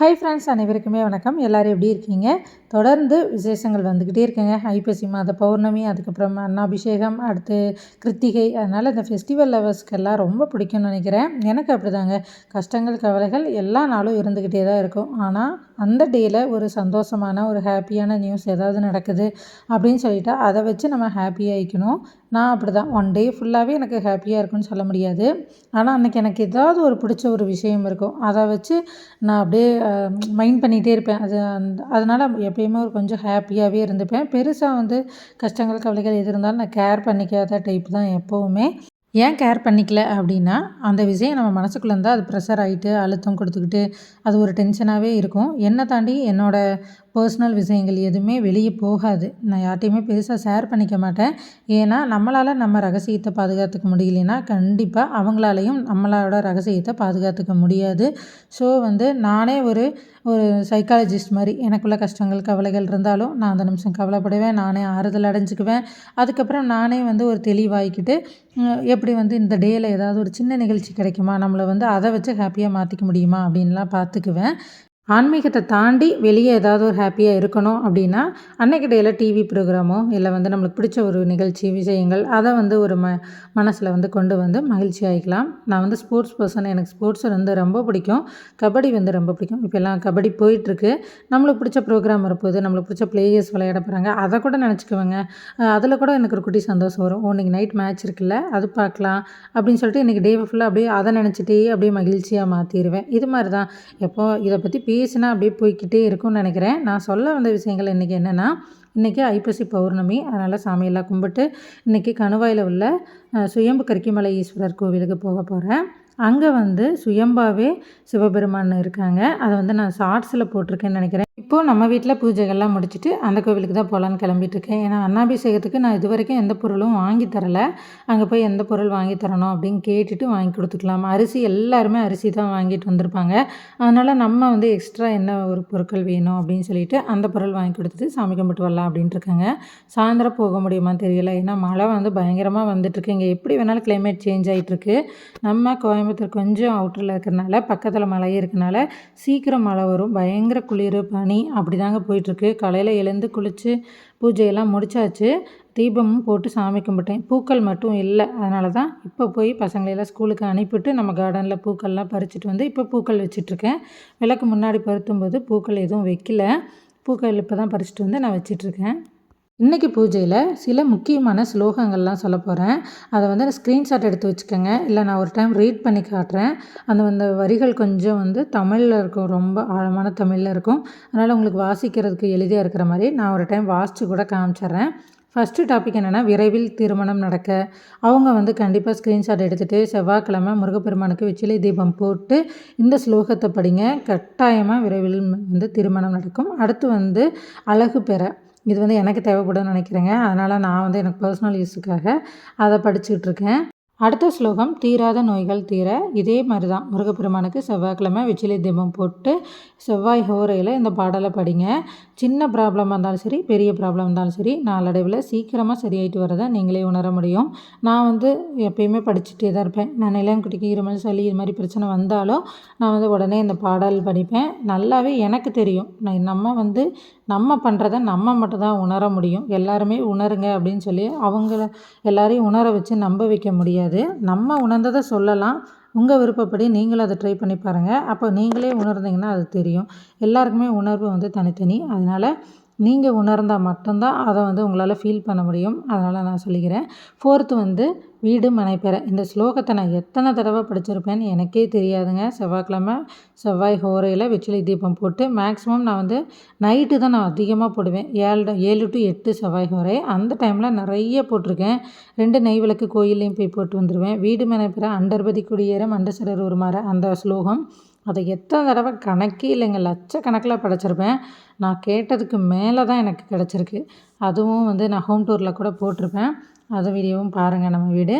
Hi friends அனைவருக்குமே வணக்கம். எல்லோரும் எப்படி இருக்கீங்க? தொடர்ந்து விசேஷங்கள் வந்துக்கிட்டே இருக்குங்க. ஐப்பசி மாத பௌர்ணமி அதுக்கப்புறம் அன்னாபிஷேகம் அடுத்து கிருத்திகை. அதனால் இந்த ஃபெஸ்டிவல் லவர்ஸ்க்கெல்லாம் ரொம்ப பிடிக்கும்னு நினைக்கிறேன். எனக்கு அப்படி தாங்க கஷ்டங்கள் கவலைகள் எல்லா நாளும் இருந்துக்கிட்டே தான் இருக்கும். ஆனால் அந்த டேயில் ஒரு சந்தோஷமான ஒரு ஹாப்பியான நியூஸ் ஏதாவது நடக்குது அப்படின்னு சொல்லிட்டு அதை வச்சு நம்ம ஹாப்பியாகிக்கணும் நான் அப்படி தான் ஒன் டே ஃபுல்லாகவே எனக்கு ஹாப்பியாக இருக்குன்னு சொல்ல முடியாது. ஆனால் அன்றைக்கி எனக்கு ஏதாவது ஒரு பிடிச்ச ஒரு விஷயம் இருக்கும். அதை வச்சு நான் அப்படியே மைண்ட் பண்ணிகிட்டே இருப்பேன். அது அந்த அதனால் எப்பயுமே ஒரு கொஞ்சம் ஹாப்பியாகவே இருந்துப்பேன். பெருசாக வந்து கஷ்டங்கள் கவலைகள் எது இருந்தாலும் நான் கேர் பண்ணிக்காத டைப் தான் எப்போவுமே. ஏன் கேர் பண்ணிக்கல அப்படின்னா அந்த விஷயம் நம்ம மனசுக்குள்ளே இருந்தால் அது ப்ரெஷர் ஆகிட்டு அழுத்தம் கொடுத்துக்கிட்டு அது ஒரு டென்ஷனாகவே இருக்கும். என்னை தாண்டி என்னோடய பர்சனல் விஷயங்கள் எதுவுமே வெளியே போகாது. நான் யார்ட்டையுமே பெருசாக ஷேர் பண்ணிக்க மாட்டேன். ஏன்னா நம்மளால் நம்ம ரகசியத்தை பாதுகாத்துக்க முடியலன்னா கண்டிப்பாக அவங்களாலையும் நம்மளோட ரகசியத்தை பாதுகாத்துக்க முடியாது. ஸோ வந்து நானே ஒரு ஒரு சைக்காலஜிஸ்ட் மாதிரி எனக்குள்ள கஷ்டங்கள் கவலைகள் இருந்தாலும் நான் அந்த நிமிஷம் கவலைப்படுவேன். நானே ஆறுதல் அடைஞ்சிக்குவேன். அதுக்கப்புறம் நானே வந்து ஒரு தெளிவாகிக்கிட்டு எப்படி வந்து இந்த டேயில் ஏதாவது ஒரு சின்ன நிகழ்ச்சி கிடைக்குமா? நம்மளை வந்து அதை வச்சு ஹாப்பியாக மாற்றிக்க முடியுமா? அப்படின்லாம் பார்த்துக்குவேன். ஆன்மீகத்தை தாண்டி வெளியே ஏதாவது ஒரு ஹாப்பியாக இருக்கணும் அப்படின்னா அன்னைக்கு டேயில் டிவி ப்ரோக்ராமோ இல்லை வந்து நம்மளுக்கு பிடிச்ச ஒரு நிகழ்ச்சி விஷயங்கள் அதை வந்து ஒரு ம மனசில் வந்து கொண்டு வந்து மகிழ்ச்சி ஆகிக்கலாம் நான் வந்து ஸ்போர்ட்ஸ் பர்சன் எனக்கு ஸ்போர்ட்ஸ் வந்து ரொம்ப பிடிக்கும். கபடி வந்து ரொம்ப பிடிக்கும். இப்போல்லாம் கபடி போயிட்டுருக்கு. நம்மளுக்கு பிடிச்ச ப்ரோக்ராம் வரப்போகுது. நம்மளுக்கு பிடிச்ச பிளேயர்ஸ் விளையாட போகிறாங்க அதை கூட நினச்சிக்குவேங்க. அதில் கூட எனக்கு ஒரு குட்டி சந்தோஷம் வரும். ஓ இன்றைக்கி நைட் மேட்ச் இருக்குல்ல அது பார்க்கலாம் அப்படின்னு சொல்லிட்டு இன்றைக்கி டே ஃபுல்லாக அப்படியே அதை நினச்சிட்டே அப்படியே மகிழ்ச்சியாக மாற்றிடுவேன் இது மாதிரி தான் எப்போ இதை பற்றி பேசினா அப்படியே போய்கிட்டே இருக்கும்னு நினைக்கிறேன். நான் சொல்ல வந்த விஷயங்கள் இன்றைக்கி என்னென்னா இன்றைக்கி ஐப்பசி பௌர்ணமி. அதனால் சாமியெல்லாம் கும்பிட்டு இன்றைக்கி கணுவாயில் உள்ள சுயம்பு கரிக்கிமலை ஈஸ்வரர் கோவிலுக்கு போக போகிறேன் அங்கே வந்து சுயம்பாவே சிவபெருமான் இருக்காங்க. அதை வந்து நான் ஷார்ட்ஸில் போட்டிருக்கேன்னு நினைக்கிறேன். இப்போது நம்ம வீட்டில் பூஜைகள்லாம் முடிச்சுட்டு அந்த கோவிலுக்கு தான் போகலான்னு கிளம்பிட்டுருக்கேன். ஏன்னா அன்னாபிஷேகத்துக்கு நான் இது வரைக்கும் எந்த பொருளும் வாங்கி தரலை. அங்கே போய் எந்த பொருள் வாங்கி தரணும் அப்படின்னு கேட்டுட்டு வாங்கி கொடுத்துக்கலாம். அரிசி எல்லாருமே அரிசி தான் வாங்கிட்டு வந்திருப்பாங்க. அதனால் நம்ம வந்து எக்ஸ்ட்ரா என்ன ஒரு பொருட்கள் வேணும் அப்படின்னு சொல்லிட்டு அந்த பொருள் வாங்கி கொடுத்துட்டு சாமி கும்பிட்டு வரலாம் அப்படின்ட்டு இருக்காங்க சாயந்தரம் போக முடியுமான்னு தெரியல. ஏன்னா மழை வந்து பயங்கரமாக வந்துட்டுருக்கு. இங்கே எப்படி வேணாலும் கிளைமேட் சேஞ்ச் ஆகிட்டுருக்கு நம்ம கோயம்புத்தூர் கொஞ்சம் அவுட்டரில் இருக்கிறனால பக்கத்தில் மழையே இருக்கனால சீக்கிரம் மழை வரும். பயங்கர குளிர் பனி அப்படி தாங்க போயிட்டுருக்கு. காலையில் எழுந்து குளித்து பூஜையெல்லாம் முடித்தாச்சு தீபமும் போட்டு சாமி கும்பிட்டேன். பூக்கள் மட்டும் இல்லை. அதனால தான் இப்போ போய் பசங்களையெல்லாம் ஸ்கூலுக்கு அனுப்பிவிட்டு நம்ம கார்டனில் பூக்கள்லாம் பறிச்சுட்டு வந்து இப்போ பூக்கள் வச்சிட்ருக்கேன் விளக்கு முன்னாடி பருத்தும்போது பூக்கள் எதுவும் வைக்கல. பூக்கள் இப்போ தான் பறிச்சுட்டு வந்து நான் வச்சிட்ருக்கேன் இன்றைக்கி பூஜையில் சில முக்கியமான ஸ்லோகங்கள்லாம் சொல்ல போகிறேன் அதை வந்து ஸ்க்ரீன்ஷாட் எடுத்து வச்சுக்கோங்க. இல்லை நான் ஒரு டைம் ரீட் பண்ணி காட்டுறேன். அந்த அந்த வரிகள் கொஞ்சம் வந்து தமிழில் இருக்கும். ரொம்ப ஆழமான தமிழில் இருக்கும். அதனால் உங்களுக்கு வாசிக்கிறதுக்கு எளிதாக இருக்கிற மாதிரி நான் ஒரு டைம் வாசித்து கூட காமிச்சிட்றேன். ஃபஸ்ட்டு டாபிக் என்னென்னா விரைவில் திருமணம் நடக்க. அவங்க வந்து கண்டிப்பாக ஸ்க்ரீன்ஷாட் எடுத்துகிட்டு செவ்வாய்க்கிழமை முருகப்பெருமானுக்கு வெச்சிலை தீபம் போட்டு இந்த ஸ்லோகத்தை படிங்க. கட்டாயமாக விரைவில் வந்து திருமணம் நடக்கும். அடுத்து வந்து அழகு பெற. இது வந்து எனக்கு தேவைப்படும்னு நினைக்கிறேங்க. அதனால் நான் வந்து எனக்கு பர்சனல் யூஸுக்காக அதை படிச்சுட்ருக்கேன் அடுத்த ஸ்லோகம் தீராத நோய்கள் தீர இதே மாதிரி தான் முருகப்பெருமானுக்கு செவ்வாய்க்கிழமை வெச்சிலை தீபம் போட்டு செவ்வாய் ஹோரையில் இந்த பாடலை படிங்க. சின்ன ப்ராப்ளமாக இருந்தாலும் சரி பெரிய ப்ராப்ளம் இருந்தாலும் சரி நாளடைவில் சீக்கிரமாக சரியாயிட்டு வரதை நீங்களே உணர முடியும். நான் வந்து எப்பயுமே படிச்சுட்டே தான் இருப்பேன். நான் நிலங்குட்டிக்கு இருமல் சளி இது மாதிரி பிரச்சனை வந்தாலும் நான் வந்து உடனே இந்த பாடல் படிப்பேன். நல்லாவே எனக்கு தெரியும். நான் நம்ம வந்து நம்ம பண்ணுறத நம்ம மட்டும்தான் உணர முடியும். எல்லாருமே உணருங்க அப்படின்னு சொல்லி அவங்கள எல்லாரையும் உணர வச்சு நம்ப வைக்க முடியாது. நம்ம உணர்ந்ததை சொல்லலாம். உங்கள் விருப்பப்படி நீங்களும் அதை ட்ரை பண்ணி பாருங்கள் அப்போ நீங்களே உணர்ந்தீங்கன்னா அது தெரியும். எல்லாருக்குமே உணர்வு வந்து தனித்தனி. அதனால் நீங்கள் உணர்ந்தால் மட்டும்தான் அதை வந்து உங்களால் ஃபீல் பண்ண முடியும். அதனால் நான் சொல்லிக்கிறேன். ஃபோர்த்து வந்து வீடு மனை பெற இந்த ஸ்லோகத்தை நான் எத்தனை தடவை படிச்சிருப்பேன்னு எனக்கே தெரியாதுங்க. செவ்வாய்க்கிழமை செவ்வாய் ஹோரையில் வெற்றிலை தீபம் போட்டு மேக்ஸிமம் நான் வந்து நைட்டு தான் நான் அதிகமாக போடுவேன். ஏழு ஏழு டு எட்டு செவ்வாய் ஹோரை. அந்த டைமில் நிறைய போட்டிருக்கேன். ரெண்டு நெய் விளக்கு கோயிலையும் போய் போட்டு வந்துடுவேன் வீடு மனை பெற அண்டர்பதி குடியேற மண்டசரர் ஒரு மாற அந்த ஸ்லோகம் அதை எத்தனை தடவை கணக்கே இல்லைங்க. லட்சக்கணக்கில் படைச்சிருப்பேன். நான் கேட்டதுக்கு மேலே தான் எனக்கு கிடச்சிருக்கு. அதுவும் வந்து நான் ஹோம் டூரில் கூட போட்டிருப்பேன். அது வீடியோவும் பாருங்கள் நம்ம வீடு.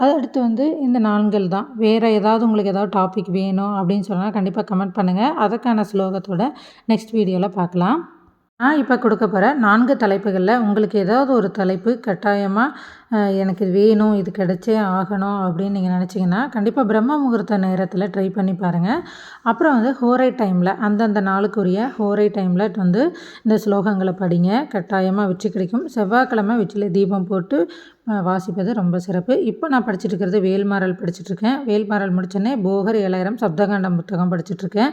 அது அடுத்து வந்து இந்த நான்கள் தான். வேறு ஏதாவது உங்களுக்கு ஏதாவது டாபிக் வேணும் அப்படின்னு சொன்னால் கண்டிப்பாக கமெண்ட் பண்ணுங்கள் அதுக்கான ஸ்லோகத்தோட நெக்ஸ்ட் வீடியோவில் பார்க்கலாம். நான் இப்போ கொடுக்க போகிற நான்கு தலைப்புகளில் உங்களுக்கு ஏதாவது ஒரு தலைப்பு கட்டாயமாக எனக்கு இது வேணும் இது கிடைச்சே ஆகணும் அப்படின்னு நீங்கள் நினச்சிங்கன்னா கண்டிப்பாக பிரம்ம முகூர்த்த நேரத்தில் ட்ரை பண்ணி பாருங்கள் அப்புறம் வந்து ஹோரை டைமில் அந்தந்த நாளுக்குரிய ஹோரை டைமில் வந்து இந்த ஸ்லோகங்களை படிங்க. கட்டாயமாக வெற்றி கிடைக்கும். செவ்வாய்க்கிழமை வெற்றியில் தீபம் போட்டு வாசிப்பது ரொம்ப சிறப்பு. இப்போ நான் படிச்சுட்டு இருக்கிறது வேல்மாறல் படிச்சுட்ருக்கேன். வேல்மாறல் முடித்தோடனே போகர் ஏழாயிரம் சப்தகாண்டம் புத்தகம் படிச்சுட்ருக்கேன்.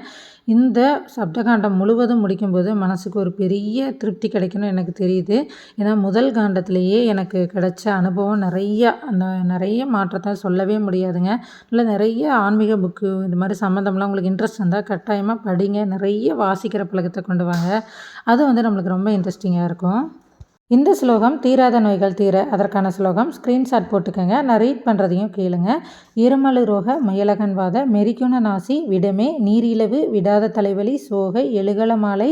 இந்த சப்தகாண்டம் முழுவதும் முடிக்கும்போது மனசுக்கு ஒரு பெரிய திருப்தி கிடைக்கணும் எனக்கு தெரியுது. ஏன்னா முதல் காண்டத்திலேயே எனக்கு கிடைச்ச அனுபவம் நிறையா அந்த நிறைய மாற்றத்தை சொல்லவே முடியாதுங்க. இல்லை நிறைய ஆன்மீக புக்கு இந்த மாதிரி சம்மந்தம்லாம் உங்களுக்கு இன்ட்ரெஸ்ட் இருந்தால் கட்டாயமாக படிங்க. நிறைய வாசிக்கிற பழக்கத்தை கொண்டு வாங்க. அது வந்து நம்மளுக்கு ரொம்ப இன்ட்ரெஸ்டிங்காக இருக்கும். இந்த ஸ்லோகம் தீராத நோய்கள் தீர அதற்கான ஸ்லோகம் ஸ்க்ரீன்ஷாட் போட்டுக்கோங்க. நான் ரீட் பண்ணுறதையும் கேளுங்க. இருமலு ரோக முயலகன்வாத மெரிக்குண நாசி விடமே நீரிழவு விடாத தலைவலி சோகை எழுகல மாலை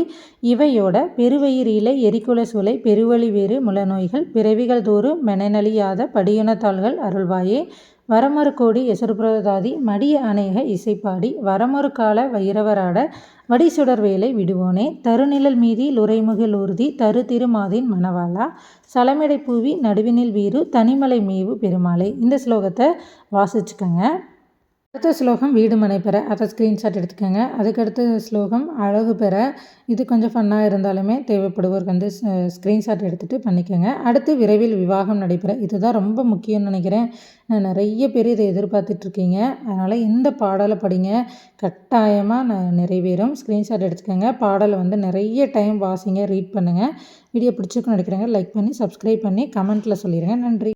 இவையோட பெருவயிரிலை எரிக்குல சூளை பெருவழி வேறு முளநோய்கள் பிறவிகள் தோறும் மெனநலியாத படியுணத்தாள்கள் அருள்வாயே. வரமறு கோடி எசருபிரதாதி மடிய அநேக இசைப்பாடி வரமறு கால வைரவராட வடிசுடர் வேலை விடுவோனே. தருநிழல் மீதி லுரைமுகில் ஊர்தி தரு திருமாதின் மணவாளா. சலமிடை பூவி நடுவினில் வீரு தனிமலை மேவு பெருமாளை. இந்த ஸ்லோகத்தை வாசிச்சுக்கோங்க. அடுத்த ஸ்லோகம் வீடு மனை பெற. அதை ஸ்க்ரீன்ஷாட் எடுத்துக்கோங்க. அதுக்கடுத்த ஸ்லோகம் அழகு பெற. இது கொஞ்சம் ஃபன்னாக இருந்தாலுமே தேவைப்படுவோருக்கு வந்து ஸ்க்ரீன்ஷாட் எடுத்துகிட்டு பண்ணிக்கோங்க. அடுத்து விரைவில் விவாகம் நடைபெற. இதுதான் ரொம்ப முக்கியம்னு நினைக்கிறேன். நிறைய பேர் இதை எதிர்பார்த்துட்ருக்கீங்க. அதனால் இந்த பாடலை படிங்க. கட்டாயமாக நான் நிறைவேறும். ஸ்க்ரீன்ஷாட் எடுத்துக்கோங்க. பாடலை வந்து நிறைய டைம் வாசிங்க ரீட் பண்ணுங்கள் வீடியோ பிடிச்சிருக்குன்னு நினைக்கிறேங்க. லைக் பண்ணி சப்ஸ்கிரைப் பண்ணி கமெண்ட்டில் சொல்லிடுங்க நன்றி.